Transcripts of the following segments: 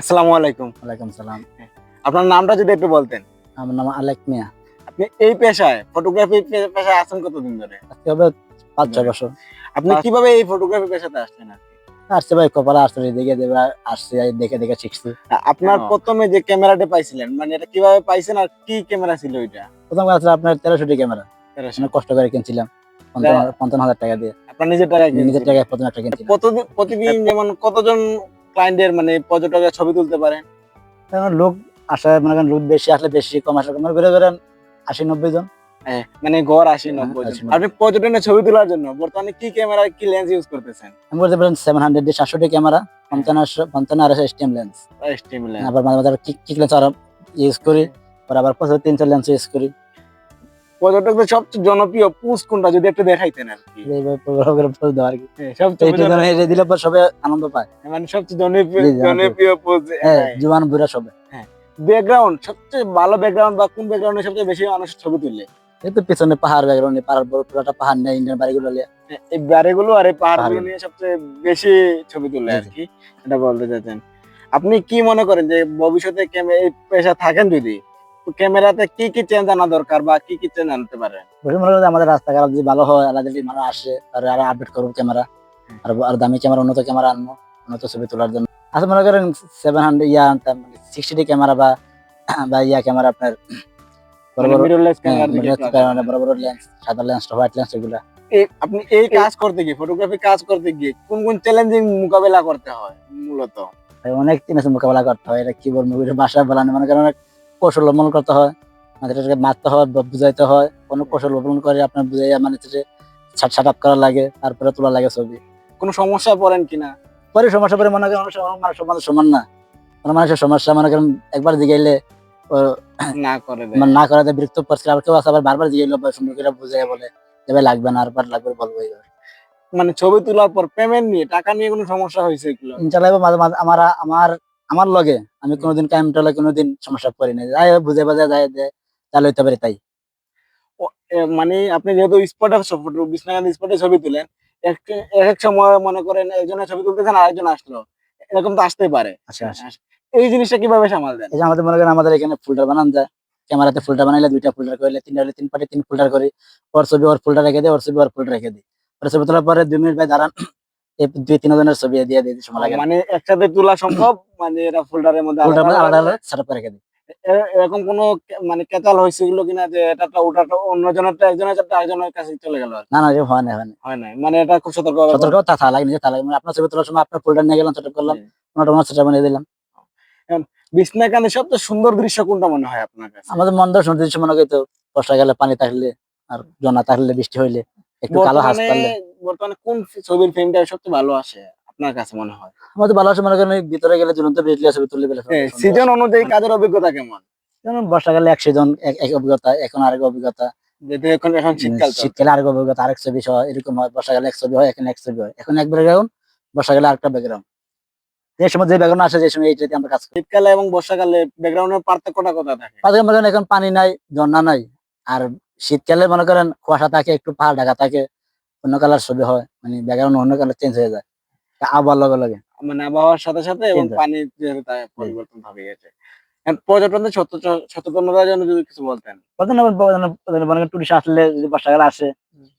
আসসালামু আলাইকুম। ওয়ালাইকুম সালাম। আপনার নামটা যদি একটু বলতেন। আমার নাম আলেক মিয়া। আপনি এই পেশায় ফটোগ্রাফি পেশায় আছেন কতদিন ধরে? আজকে হবে পাঁচ ছয় বছর। আপনি কীভাবে এই ফটোগ্রাফি পেশাতে আসছেন আসছে ভাই কপালে আসছে দেখে দেবে আসছে দেখে দেখে শিখছি। আপনার প্রথমে যে ক্যামেরাটা পাইছিলেন মানে এটা কীভাবে পাইছেন আর কি ক্যামেরা ছিল ওইটা? প্রথম কাজ আপনার তেরোশো ক্যামেরা। অনেক কষ্ট করে কিনছিলাম। পঞ্চান্ন হাজার- টাকা দিয়ে। আপনার নিজের টাকায় নিজের? টাকায় প্রথম একটা কিনছিলাম। প্রতিদিন প্রতিদিন যেমন কতজন ক্লায়েন্টের মানে পর্যটকের ছবি তুলতে পারেন লোক আসে মনে করেন লোক বেশি আসলে বেশি কম আসলে কম ঘুরে ঘুরেন আশি নব্বই জন। হ্যাঁ, মানে গড় আশি নব্বই জন। আপনি পর্যটনের ছবি তোলার জন্য বর্তমানে কি ক্যামেরা কি লেন্স ইউজ করতেছেন? আমি বলতে পারেন সেভেন হান্ড্রেড দিয়ে সাতশো টি ক্যামেরা পঞ্চান্ন পঞ্চান্ন আর স্টেম লেন্স স্টিম লেন্স আবার মাঝে মাঝে কিক কিক লেন্স আর ইউজ করি আবার পঁচাত্তর তিনশো লেন্স ইউজ করি। পর্যটকদের সবচেয়ে জনপ্রিয় পুষ কোনটা যদি একটু দেখাইতেন আর কি? আর হ্যাঁ, সবচেয়ে দিলে পর সবাই আনন্দ পায়। মানে সবচেয়ে জনপ্রিয় জনপ্রিয় পোজ হ্যাঁ জুয়ান বুড়া সবাই ব্যাকগ্রাউন্ড সবচেয়ে ভালো ব্যাকগ্রাউন্ড বা কোন ব্যাকগ্রাউন্ডে সবচেয়ে বেশি মানুষ ছবি তুললে? এই তো পিছনে পাহাড় ব্যাকগ্রাউন্ড পাহাড় বড় পুরোটা পাহাড় নেই ইন্ডিয়ান বাড়িগুলো নিয়ে। এই বাড়িগুলো আর এই পাহাড়গুলো। নিয়ে সবচেয়ে বেশি ছবি তুললে আর কি? এটা বলতে চাচ্ছেন। আপনি কি মনে করেন যে ভবিষ্যতে এই পেশা থাকেন যদি? ক্যামেরাতে কি কি চেঞ্জ আনা দরকার বা কি কি চেঞ্জ আনতে পারে? আমাদের রাস্তাঘাট যদি ভালো হয় আলাদা যদি মানুষ আসে তাহলে আরও আপডেট করব ক্যামেরা। আর আর দামি ক্যামেরা উন্নত ক্যামেরা আনব উন্নত ছবি তোলার জন্য। আচ্ছা মনে করেন সেভেন হান্ড্রেড ইয়া আনতাম সিক্সটি ডি ক্যামেরা বা বা ইয়া ক্যামেরা আপনার বড় মানে বড় লেন্স সাদা লেন্স হোয়াইট লেন্স এগুলা। আপনি এই কাজ করতে গিয়ে ফটোগ্রাফি কাজ করতে গিয়ে কোন কোন চ্যালেঞ্জিং মোকাবেলা করতে হয় মূলত? অনেক জিনিস মোকাবেলা করতে হয় এটা কি বলব বাসা বলানো মনে করেন অনেক কৌশল অবলম্বন করতে হয়। মাঝে মারতে হয় বুঝাইতে হয়। কোনো কৌশল অবলম্বন করে আপনার বুঝাইয়া মানে ছাট ছাট আপ করা লাগে তারপরে তোলা লাগে ছবি। কোনো সমস্যায় পড়েন কিনা? পরে সমস্যা পরে মনে করেন মানুষ সমাজ সমান না। কোনো মানুষের সমস্যা মনে করেন একবার জিগাইলে না করে মানে না বিরক্ত পড়ছে আবার কেউ আবার বারবার বা সুন্দর বুঝাই বলে ভাই লাগবে না আরবার লাগবে বলব এইবার মানে ছবি তোলার পর পেমেন্ট নিয়ে টাকা নিয়ে কোনো সমস্যা হয়েছে এগুলো? মাঝে আমার আমার আমার লগে আমি কোনোদিন কায়েম টলে কোনোদিন সমস্যা পড়ি নাই। যাই বুঝে বাজে যাই চালু হইতে পারি তাই। মানে আপনি যেহেতু স্পটে বিশ্বনাথ স্পটে ছবি তুলেন এক এক সময় মনে করেন একজনের ছবি তুলতেছেন আরেকজন আসলো। এরকম তো আসতেই পারে। আচ্ছা আচ্ছা এই জিনিসটা কীভাবে সামাল দেন? এই যে আমাদের মনে করেন আমাদের এখানে ফুলটার বানান যায়। ক্যামেরাতে ফুলটা বানাইলে দুইটা ফুলটার করলে তিনটা হলে তিন পাটে তিন ফুলটার করি। ওর ছবি ওর ফুলটা রেখে দিই ওর ছবি ওর ফুলটা রেখে দিই ওর ছবি তোলার পরে দুই মিনিট ভাই দাঁড়ান। দুই তিন জনের ছবি দিয়ে সময় লাগে মানে একসাথে তোলা সম্ভব? মানে এটা ফোল্ডারের মধ্যে আলাদা আলাদা রেখে দিই। এরকম কোনো মানে কেচাল হয়েছে গুলো কিনা যে এটা ওটাটা অন্যজনেরটা একজনের চারটা একজনের কাছে চলে গেল না না যে হয় না হয় না হয় না মানে এটা খুব সতর্ক সতর্ক তা থা লাগে নিজে থা লাগে। মানে আপনার ছবি তোলার সময় আপনার ফুলটা নিয়ে গেলাম সেটআপ করলাম। ওনাটা ওনার সেটআপ বানিয়ে দিলাম। সবচেয়ে সুন্দর দৃশ্য কোনটা মনে হয় আপনার কাছে? আমাদের মন দর্শন দৃশ্য মনে করি তো বর্ষাকালে পানি থাকলে আর জনা থাকলে বৃষ্টি হইলে একটু কালো হাস বর্তমানে কোন ছবির ফ্রেমটা সবচেয়ে ভালো আসে আপনার কাছে মনে হয়? আমাদের ভালো আসে মনে করেন ভিতরে গেলে ঝুলন্ত বিজলি ছবি তুললে বেলে সিজন অনুযায়ী কাজের অভিজ্ঞতা কেমন? যেমন বর্ষাকালে এক সিজন এক অভিজ্ঞতা এখন আরেক অভিজ্ঞতা। এখন এখন শীতকাল। শীতকালে আরেক অভিজ্ঞতা আরেক ছবি সহ এরকম হয় বর্ষাকালে এক ছবি হয় এখন এক ছবি হয়। এখন এক ব্যাকগ্রাউন্ড বর্ষাকালে আরেকটা ব্যাকগ্রাউন্ড যে সময় যে ব্যাকগ্রাউন্ড আসে যে সময় এইটাতে আমরা কাজ করি। শীতকালে এবং বর্ষাকালে ব্যাকগ্রাউন্ডের পার্থক্যটা কোথা থাকে? পাশে মনে করেন এখন পানি নাই ঝর্ণা নাই আর শীতকালে মনে করেন কুয়াশা থাকে একটু পাহাড় ঢাকা থাকে অন্য কালার ছবি হয় মানে ব্যাকগ্রাউন্ড অন্য কালার চেঞ্জ হয়ে যায়। আবহাওয়ার লগে লগে। মানে আবহাওয়ার সাথে সাথে এবং পানি পরিবর্তন হবে গেছে। পর্যটনদের সচেতনতার জন্য যদি কিছু বলতেন। টুরিস্ট আসলে যদি বর্ষাকালে আসে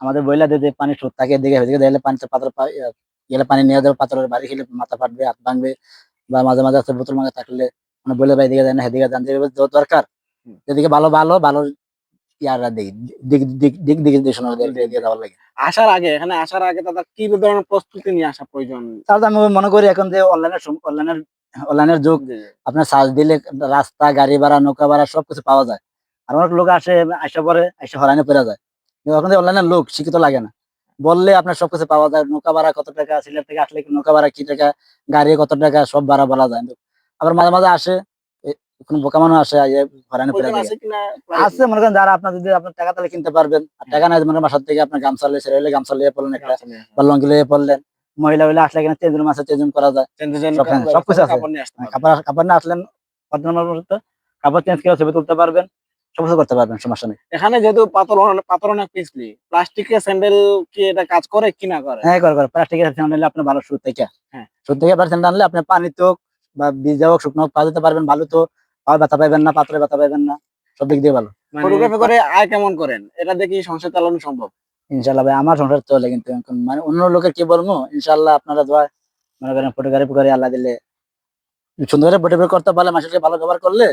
আমাদের বইলা দিয়ে পানি স্রোত থাকে দেখে দেখে দেখলে পানিতে পাথর গেলে পানি নিয়ে যাবে পাথরের বাড়ি খেলে মাথা ফাটবে হাত ভাঙবে বা মাঝে মাঝে বোতল মাঝে থাকলে মানে বলে ভাই দিকে যান হেদিকে যান যেভাবে দরকার। যেদিকে ভালো ভালো ভালো ইয়ারা দিক দিক নির্দেশনা দিয়ে দেওয়ার লাগে। আসার আগে এখানে আসার আগে তাদের কি ধরনের প্রস্তুতি নিয়ে আসা প্রয়োজন? তাহলে আমি মনে করি এখন যে অনলাইনের অনলাইনের অনলাইনের যুগ। আপনার সার্চ দিলে রাস্তা গাড়ি ভাড়া নৌকা ভাড়া সবকিছু পাওয়া যায়। আর অনেক লোক আসে আসা পরে আসে হরাইনে পড়ে যায়। এখন অনলাইনের লোক শিক্ষিত লাগে না। বললে আপনার সবকিছু পাওয়া যায় নৌকা ভাড়া কত টাকা সিলেট থেকে আসলে নৌকা ভাড়া কি টাকা গাড়ি কত টাকা সব ভাড়া বলা যায়। আবার মাঝে মাঝে আসে কোনো বোকা মানুষ আসে আছে মনে করেন যারা আপনার যদি আপনার টাকা তাহলে কিনতে পারবেন। আর টাকা নাই মনে বাসার থেকে আপনার গামছা লিয়ে গামছা লিয়ে পড়লেন একটা বা লঙ্গি লিয়ে পড়লেন। মহিলা হইলে আসলে এখানে চেঞ্জ রুম আছে চেঞ্জ রুম করা যায়। সবকিছু আছে। কাপড় না আসলেন কাপড় চেঞ্জ করে ছবি তুলতে পারবেন সমস্ত করতে পারবেন সমস্যা নেই। এখানে যেহেতু পাথর অনেক- পাথর অনেক পিছলি প্লাস্টিকের স্যান্ডেল কি এটা কাজ করে কি না করে? হ্যাঁ করে করে। প্লাস্টিকের স্যান্ডেল আপনার ভালো শুরু থেকে। হ্যাঁ। শুরু থেকে আপনার স্যান্ডেল আনলে আপনি পানি তো বা বীজা হোক শুকনো হোক পা দিতে পারবেন ভালো তো। পা ব্যথা পাইবেন না পাত্রে ব্যথা পাইবেন না সব দিক দিয়ে ভালো। ফটোগ্রাফি করে আয় কেমন করেন? এটা দেখি সংসার চালানো সম্ভব? ইনশাল্লাহ ভাই আমার সংসার চলে কিন্তু মানে অন্য লোকের কি বলব? ইনশাল্লাহ আপনারা দোয়া মনে করেন ফটোগ্রাফি করে আল্লাহ দিলে সুন্দর করে ফটোগ্রাফি করতে পারলে মানুষকে ভালো ব্যবহার করলে।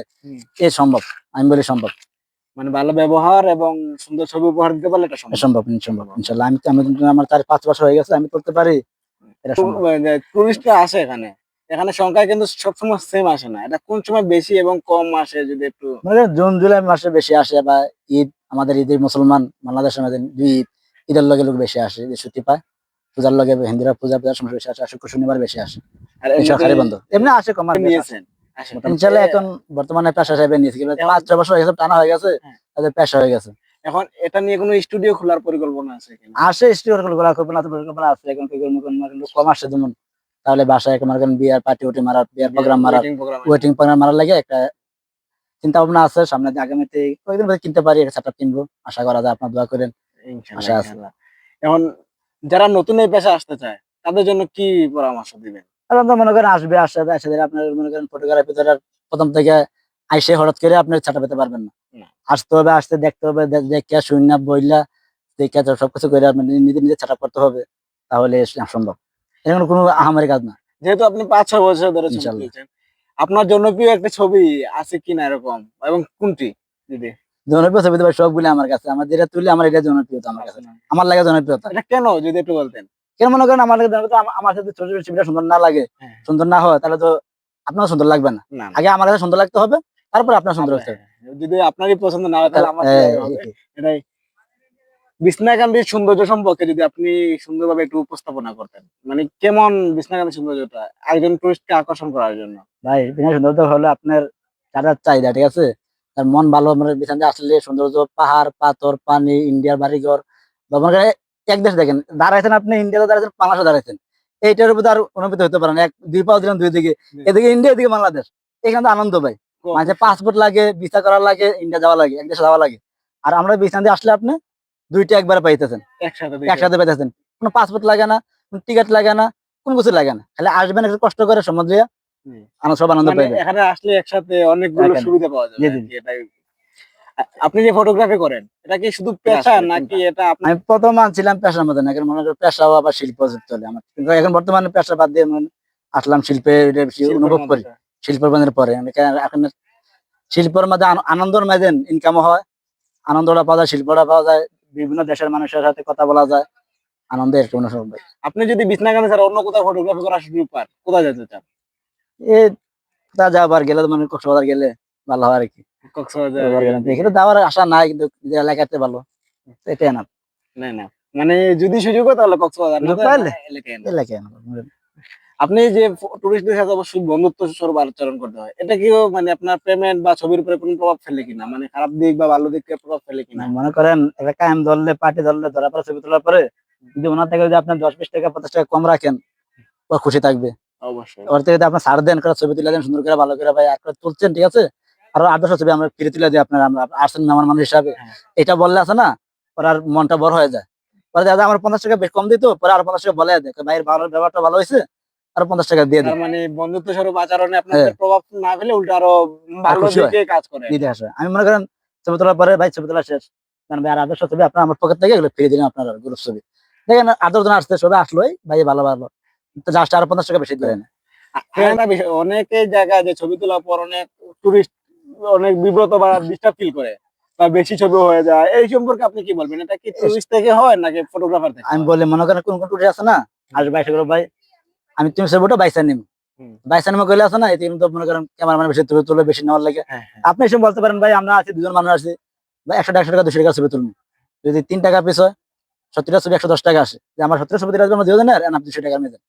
এ সম্ভব আমি বলি সম্ভব। মানে ভালো ব্যবহার এবং সুন্দর ছবি উপহার দিতে পারলে এটা সম্ভব। সম্ভব সম্ভব ইনশাল্লাহ আমি তো আমি আমার চার পাঁচ বছর হয়ে গেছে আমি করতে পারি। টুরিস্টরা আসে এখানে? এখানে সংখ্যা কিন্তু সবসময় সেম আসে না। এটা কোন সময় বেশি এবং কম আসে যদি একটু মানে জুন জুলাই মাসে বেশি আসে বা ঈদ আমাদের ঈদের মুসলমান বাংলাদেশের মধ্যে দুই ঈদ ঈদের লগে লোক বেশি আসে যে ছুটি পায়। পূজার লগে হিন্দুরা পূজা পূজার সময় বেশি আসে আর শুক্র শনিবার বেশি আসে। আর সরকারি বন্ধ। এমনি আসে কমার নিয়েছেন ইনশাল্লাহ এখন বর্তমানে পেশা হিসেবে নিয়েছি পাঁচ ছয় বছর গেছে টানা হয়ে গেছে হ্যাঁ। তাদের পেশা হয়ে গেছে। এখন এটা নিয়ে কোনো স্টুডিও খোলার পরিকল্পনা আছে আসে স্টুডিও গুলা কল্পনা তো পরিকল্পনা আছে এখন কম আসে যেমন তাহলে বাসায় তোমার এখন বিয়ার পার্টি উটি মারার বিয়ার প্রোগ্রাম মারার। ওয়েটিং প্রোগ্রাম মারার লাগে একটা চিন্তা ভাবনা আছে সামনে আগামীতে কয়েকদিন পরে কিনতে পারি একটা সেটআপ কিনবো আশা করা যায় আপনার দোয়া করেন আশা আছে। এখন যারা নতুন এই পেশা আসতে চায় তাদের জন্য কি পরামর্শ দিবেন এখন তো মনে করেন আসবে আসে আসে আপনার মনে করেন ফটোগ্রাফি ধরে প্রথম থেকে আইসে হঠাৎ করে আপনি ছাটা পেতে পারবেন না। আসতে হবে আসতে দেখতে হবে দেখে শূন্য বইলা দেখে সবকিছু করে আপনি নিজে নিজে ছাটা করতে হবে তাহলে সম্ভব এখানে কোনো আহামারি কাজ না। যেহেতু আপনি পাঁচ ছয় বছর ধরে আপনার জনপ্রিয় একটা ছবি আছে কিনা এরকম? এবং কোনটি যদি জনপ্রিয় ছবি তো সবগুলো আমার কাছে। আমার যেটা তুলি আমার এটা জনপ্রিয়তা আমার কাছে। আমার লাগে জনপ্রিয়তা। এটা কেন? যদি একটু বলতেন। কেন মনে করেন আমার আমার সাথে ছোট ছোট ছবিটা সুন্দর না লাগে হ্যাঁ। সুন্দর না হয় তাহলে তো আপনার সুন্দর লাগবে না। আগে আমার কাছে সুন্দর লাগতে হবে তারপর আপনার সুন্দর লাগতে হবে। হ্যাঁ, যদি আপনারই পছন্দ না হয় তাহলে আমার হ্যাঁ, হবে? এটাই বিছনাকান্দির সৌন্দর্য সম্পর্কে যদি আপনি সুন্দরভাবে একটু উপস্থাপনা করতেন। মানে কেমন বিছনাকান্দির সৌন্দর্যটা? একজন টুরিস্টকে আকর্ষণ করার জন্য। ভাই বিনা সৌন্দর্য হলো আপনার চারার চাহিদা ঠিক আছে? তার মন ভালো মানে বিছানাতে আসলে সৌন্দর্য পাহাড় পাথর পানি ইন্ডিয়ার বাড়িঘর। বা এক দেশ দেখেন দাঁড়াইছেন আপনি ইন্ডিয়াতে দাঁড়াইছেন বাংলাদেশে দাঁড়াইছেন। এইটার উপর আর অনুভূতি হতে পারে না। এক দুই পাও দিলাম দুই দিকে। এদিকে ইন্ডিয়া এদিকে বাংলাদেশ। এখানে আনন্দ ভাই। মাঝে পাসপোর্ট লাগে ভিসা করা লাগে ইন্ডিয়া যাওয়া লাগে এক দেশে যাওয়া লাগে। আর আমরা বিছানা দিয়ে আসলে আপনি দুইটা একবারে পাইতেছেন। একসাথে পাইতেছেন। কোনো পাসপোর্ট লাগে না কোনো টিকিট লাগে না কোনো কিছু লাগে না। খালি আসবেন একটু কষ্ট করে হুম। আনন্দ সব আনন্দ মানে পাইবেন এখানে আসলে একসাথে অনেকগুলো সুবিধা পাওয়া যাবে আপনি যে ফটোগ্রাফি করেন এটা কি শুধু পেশা নাকি এটা আমি প্রথম আনছিলাম পেশার মধ্যে না এখন মনে করি পেশা আবার শিল্প চলে আমার। কিন্তু এখন বর্তমানে পেশা বাদ দিয়ে আসলাম শিল্পে অনুভব করি। মধ্যে? শিল্পের মধ্যে পরে। আমি এখন শিল্পের মধ্যে আন- আনন্দর মধ্যে ইনকামও হয় আনন্দটা পাওয়া যায় শিল্পটা পাওয়া যায় বিভিন্ন দেশের মানুষের সাথে কথা বলা যায় একটা হয়। আপনি যদি বিছনাকান্দি ছাড়া অন্য কোথাও ফটোগ্রাফি করার সুযোগ পান কোথায় যেতে চান এ তা যাবার গেলে মানে কক্সবাজার গেলে ভালো হয় আর কি কক্সবাজার। এখানে যাওয়ার আশা নাই কিন্তু এলাকাতে ভালো এটাই না না না মানে যদি সুযোগ হয় তাহলে কক্সবাজার? এলাকায়। আপনি যে টুরিস্টদের সাথে অবশ্যই বন্ধুত্ব স্বরূপ আচরণ করতে হয়। এটা কি মানে আপনার পেমেন্ট বা ছবির উপরে কোনো প্রভাব ফেলে কিনা? মানে খারাপ দিক বা ভালো দিক প্রভাব ফেলে কিনা? মনে করেন একটা কায়েম ধরলে পার্টি ধরলে ধরার পরে ছবি তোলার পরে যদি ওনার থেকে যদি আপনি দশ বিশ টাকা পঞ্চাশ টাকা কম রাখেন ও খুশি থাকবে। অবশ্যই। ওর থেকে আপনার ছাড় দেন করে ছবি তুলে দেন সুন্দর করে ভালো করে ভাই আর করে তুলছেন ঠিক আছে? আর আট দশটা ছবি আমরা ফিরে তুলে দিই আপনার আমরা আসছেন আমার মানুষ হিসাবে। হ্যাঁ। এটা বললে আছে না ওর আর মনটা বড় হয়ে যায়। পরে দাদা আমার পঞ্চাশ টাকা বেশ কম দিত। পরে আর পঞ্চাশ টাকা বলে দেয়। ভাইয়ের ভালো ব্যবহারটা ভালো হয়েছে। আর পঞ্চাশ টাকা দিয়ে তার মানে বন্ধুত্ব স্বরূপ আচরণে আপনাদের প্রভাব না ফেলে উল্টো আরও ভালো দিকে কাজ করে। দিতে আসে। আমি মনে করেন ছবি তোলার পরে ভাই ছবি তোলা শেষ। কারণ ভাই আর আদর্শ ছবি আপনার আমার পকেট থেকে এগুলো ফিরে দিলাম আপনার গ্রুপ ছবি। দেখেন আদর জন আসতে সবাই আসলোই ভাই ভালো ভালো। তো জাস্ট আর পঞ্চাশ টাকা বেশি দিলেন। হ্যাঁ, অনেকে জায়গায় যে ছবি তোলার পর অনেক টুরিস্ট অনেক বিব্রত বা ডিস্টার্ব ফিল করে বা বেশি ছবি হয়ে যায়। এই সম্পর্কে আপনি কি বলবেন? এটা কি টুরিস্ট থেকে হয় নাকি ফটোগ্রাফার থেকে আমি বলি মনে করেন কোন কোন টুরি আছে না? আসবে বাইশে করে ভাই আমি তুমি ছবিটা বাইসা নিম। বাইসা নিমে কইলে আছে না এতে কিন্তু মনে করেন ক্যামেরা মানে বেশি তুলে তুলে বেশি নেওয়ার লাগে। হ্যাঁ, হ্যাঁ। আপনি এসে বলতে পারেন ভাই আমরা আছি দুজন মানুষ আছি। ভাই একশো একশো টাকা দুশো টাকা ছবি তুলবো যদি তিন টাকা পিস হয় সত্তরটা ছবি একশো দশ টাকা আসে। যে আমার সত্তর ছবি দিলে আমরা দুজন আর আপনি দুশো টাকা মেয়ে দেন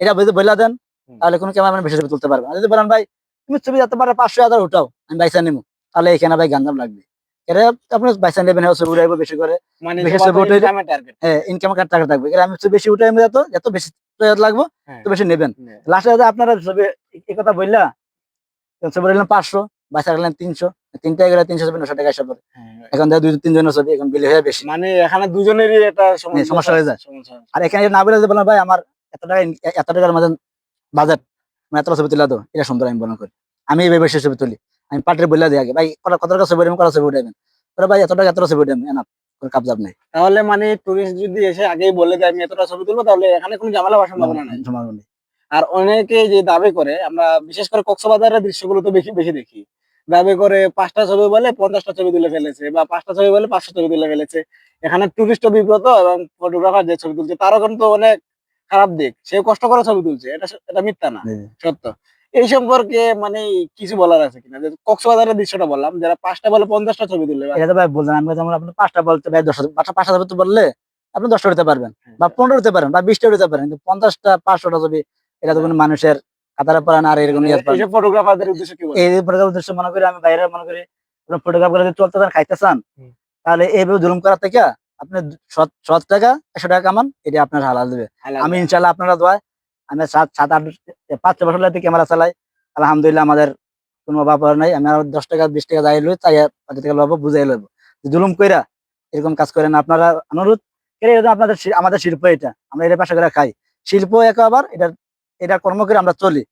এটা যদি বলে দেন তাহলে কোনো ক্যামেরা মানে বেশি ছবি তুলতে পারবে যদি বলেন ভাই তুমি ছবি যেতে পারে পাঁচশো হাজার উঠাও আমি বাইসা নিবো তাহলে এখানে ভাই গান্দাম লাগবে। এটা আপনি বাইসা নেবেন হ্যাঁ, ছবি উঠাইবো বেশি করে। মানে বিশেষ করে এর। হ্যাঁ ইনকাম কার্ড টাকা থাকবে। এবার আমি বেশি উঠে আমি যত যত বেশি লাগবে হ্যাঁ। তো বেশি নেবেন। হ্যাঁ। লাস্টে আপনারা এই কথা বললা ছবি নিলাম পাঁচশো বাইসা গেলেন তিনশো। তিনটা গেলে তিনশো ছবি নশো টাকা হ্যাঁ। এখন দেখা দুই তিনজনের ছবি এখন বিলি হয়ে বেশি। মানে এখানে দুজনেরই একটা সমস্যা। সমস্যা হয়ে যায়। আর এখানে না বলে বললাম ভাই আমার এত টাকা এত টাকার মধ্যে বাজেট এত ছবি তুলে দাও। এটা সুন্দর আমি মনে করি। আমি এইভাবে সে ছবি তুলি। আমি পাটের বলে দিই আগে। ভাই কত টাকা ছবি উঠাবেন কত ছবি উঠাবেন ওরা ভাই এত টাকা এত ছবি উঠাবেন এনা কোনো কাবজাব নেই। তাহলে মানে টুরিস্ট যদি এসে আগেই বলে দেয় আমি এতটা ছবি তুলবো তাহলে এখানে কোনো ঝামেলা হওয়ার সম্ভাবনা নাই। সম্ভাবনা নেই। আর অনেকে যে দাবি করে আমরা বিশেষ করে কক্সবাজারের দৃশ্যগুলো তো বেশি বেশি দেখি। দাবি করে পাঁচটা ছবি বলে পঞ্চাশটা ছবি তুলে ফেলেছে বা পাঁচটা ছবি বলে পাঁচশো ছবি তুলে ফেলেছে। এখানে টুরিস্ট বিব্রত এবং ফটোগ্রাফার যে ছবি তুলছে তারও কিন্তু অনেক খারাপ দিক। সে কষ্ট করে ছবি তুলছে। এটা এটা মিথ্যা না। সত্য। এই সম্পর্কে মানে কিছু বলার আছে কিনা? কক্সবাজারের দৃশ্যটা বললাম যারা পাঁচটা বলে পঞ্চাশটা ছবি এটা ভাই। বললেন আমি যেমন আপনি পাঁচটা বলতে ভাই দশটা পাঁচটা পাঁচটা ছবি বললে আপনি দশটা উঠতে পারবেন হ্যাঁ। বা পনেরো উঠতে পারেন বা বিশটা উঠতে পারেন কিন্তু পঞ্চাশটা পাঁচশোটা ছবি এটা তো কোনো মানুষের কাতারে পারেন আর এরকম ফটোগ্রাফারদের উদ্দেশ্যে কি এই ফটোগ্রাফ উদ্দেশ্য মনে করি আমি বাইরে মনে করি ফটোগ্রাফ করে চলতে চান খাইতে চান তাহলে এইভাবে জুলুম করার থেকে আপনি সৎ টাকা একশো টাকা কামান এটা আপনার হালাল দেবে। আমি ইনশাল্লাহ আপনারা দোয়ায় আমি সাত সাত আট পাঁচ ছ বছর লাগে ক্যামেরা চালাই। আলহামদুলিল্লাহ আমাদের কোনো অভাব নাই। আমি আর দশ টাকা বিশ টাকা যাই লই তাই পাঁচ টাকা লব বুঝাই লইব। জুলুম কইরা এরকম কাজ করেন আপনারা অনুরোধ আপনাদের আমাদের শিল্প এটা আমরা এটা পাশে করে খাই। শিল্প এক আবার এটা এটা কর্ম করে আমরা চলি।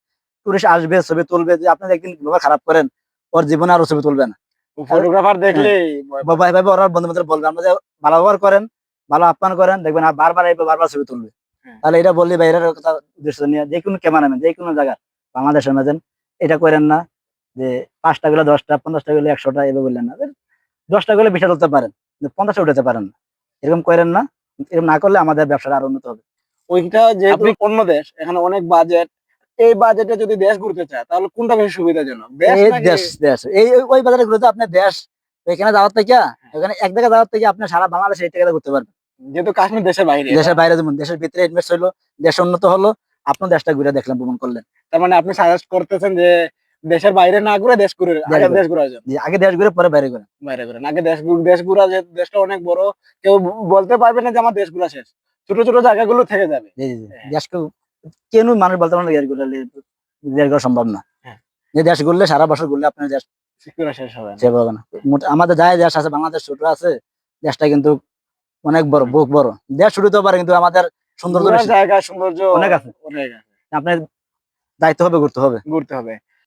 টুরিস্ট আসবে ছবি তুলবে যে আপনি একদিন ব্যবহার খারাপ করেন ওর জীবনে আরও ছবি তুলবে না। ফটোগ্রাফার দেখলে ভাই ভাই ওরা বন্ধু বান্ধব বলবে আমরা যে ভালো ব্যবহার করেন ভালো আপ্যায়ন করেন দেখবেন আর বারবার আইবে বারবার ছবি তুলবে। তাহলে এটা বললি বাইরের কথা উদ্দেশ্য নিয়ে যে কোনো ক্যামেরাম্যান যে কোনো জায়গা বাংলাদেশের মাঝে এটা করেন না যে পাঁচটা গুলো দশটা পঞ্চাশটা গুলো একশোটা এভাবে বললেন না। দশটা গুলো বিশাল তুলতে পারেন পঞ্চাশটা উঠাতে পারেন না। এরকম করেন না এরকম না করলে আমাদের ব্যবসাটা আরও উন্নত হবে। ওইটা যেহেতু অন্য দেশ এখানে অনেক বাজেট এই বাজেটে যদি দেশ ঘুরতে চায় তাহলে কোনটা বেশি সুবিধাজনক? দেশ দেশ দেশ। এই ওই- বাজারে ঘুরতে আপনি দেশ এখানে যাওয়ার থেকে এখানে এক জায়গায় যাওয়ার থেকে আপনি সারা বাংলাদেশে এই টাকা ঘুরতে পারবেন। যেহেতু কাশ্মীর দেশের বাইরে দেশের বাইরে যেমন দেশের ভিতরে ইনভেস্ট হইল দেশ উন্নত হলো আপনার দেশটা ঘুরে দেখলাম ভ্রমণ করলেন। তার মানে আপনি সাজেস্ট করতেছেন যে দেশের বাইরে না ঘুরে দেশ ঘুরে আগে দেশ ঘুরা যায় যে আগে দেশ ঘুরে পরে বাইরে ঘুরে বাইরে ঘুরেন। আগে দেশ ঘুর- দেশ ঘুরা যে দেশটা অনেক বড় কেউ বলতে পারবে না যে আমার দেশ ঘুরা শেষ। ছোট ছোট জায়গাগুলো থেকে যাবে। জি জি জি। হ্যাঁ। দেশকে কেন মানুষ বলতে পারে না দেশ ঘুরলে দেশ ঘুরা সম্ভব না। হ্যাঁ। যে দেশ ঘুরলে সারা বছর ঘুরলে আপনার দেশ ঘুরা শেষ হবে না। আমাদের যাই দেশ আছে বাংলাদেশ ছোট আছে দেশটা কিন্তু অনেক বড় বুক বড়। দেশ শুরু হতে পারে কিন্তু আমাদের সৌন্দর্য জায়গা সৌন্দর্য অনেক আছে। অনেক আছে। আপনার দায়িত্ব হবে ঘুরতে হবে। ঘুরতে হবে।